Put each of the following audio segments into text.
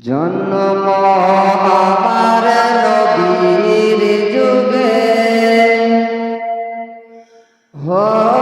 জন্ম আমার নবীর যুগে। হয়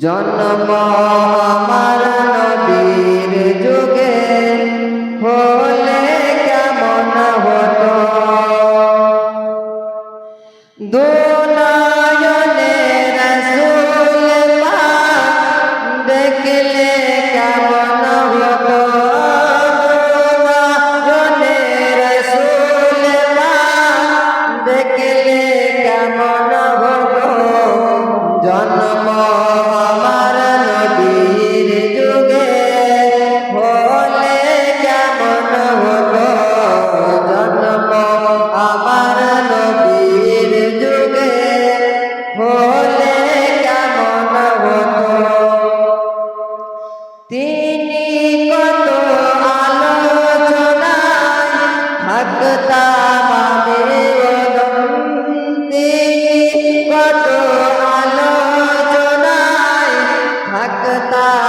জন্ম আমার থাকতা